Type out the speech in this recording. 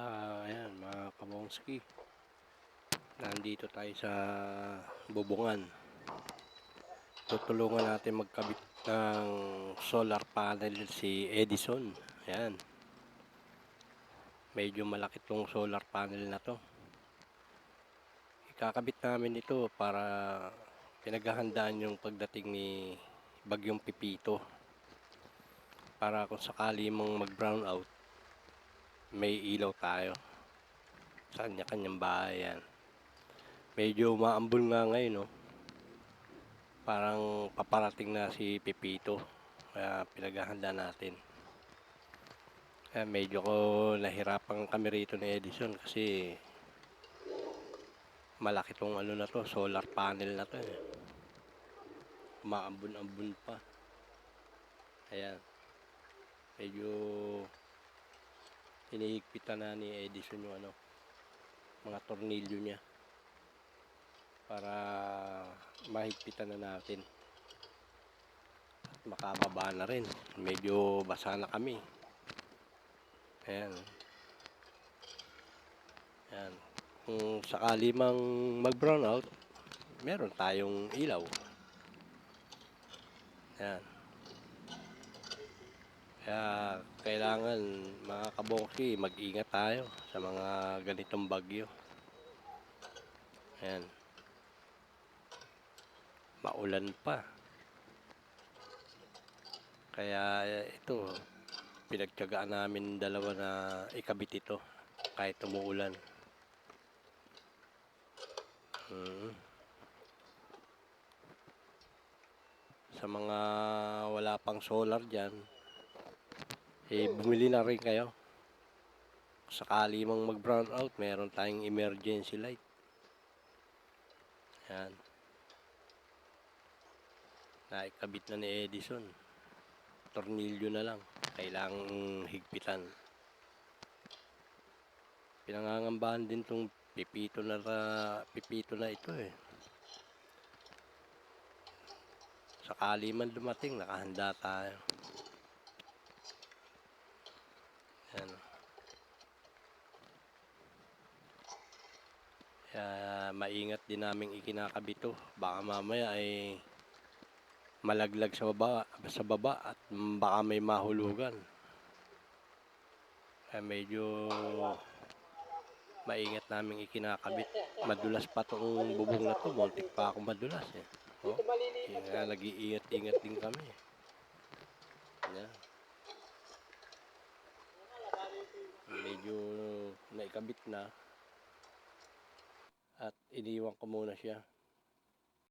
Ah, ayan mga kabongski. Nandito tayo sa bubungan. Tutulungan natin magkabit ng solar panel si Edison. Ayan. Medyo malaki tong solar panel na to. Ikakabit namin ito para pinaghahandaan yung pagdating ni Bagyong Pipito. Para kung sakali mong mag-brown out, may ilaw tayo kanya-kanyang bahay yan. Medyo maambol nga ngayon, no? Parang paparating na si Pipito. Kaya pinaghahanda natin. Kaya medyo ko nahirapan kami rito ni Edison kasi malaki tong ano na to, solar panel na to eh. Maambun-ambun pa. Ayan. Medyo hinihigpitan na ni Edison yung ano, mga tornilyo niya para mahigpitan na natin. At makababa na rin. Medyo basa na kami. Ayan. Ayan. Kung sakali mang mag brown out meron tayong ilaw. Ayan kaya kailangan mga kabongsi mag-ingat tayo sa mga ganitong bagyo ayan maulan pa. Kaya ito, pinagtyagaan namin dalawa na ikabit ito kahit umuulan. Hmm. Sa mga wala pang solar dyan, eh bumili na rin kayo. Sakali mang mag brown out, meron tayong emergency light. Yan. Naikabit na ni Edison. Tornilyo na lang. Kailangang higpitan. Pinangangambahan din tong pipito na ra- pipito na ito eh. Sakali man dumating nakahanda tayo yan kaya maingat din namin ikinakabito baka mamaya ay malaglag sa baba, sa baba at baka may mahulugan. Kaya medyo maingat namin ikinakabit. Madulas pa tong bubong na to, muntik pa ako madulas eh. Oh, kaya nag-iingat-ingat din kami. Yan. Medyo naikabit na at iniwan ko muna siya.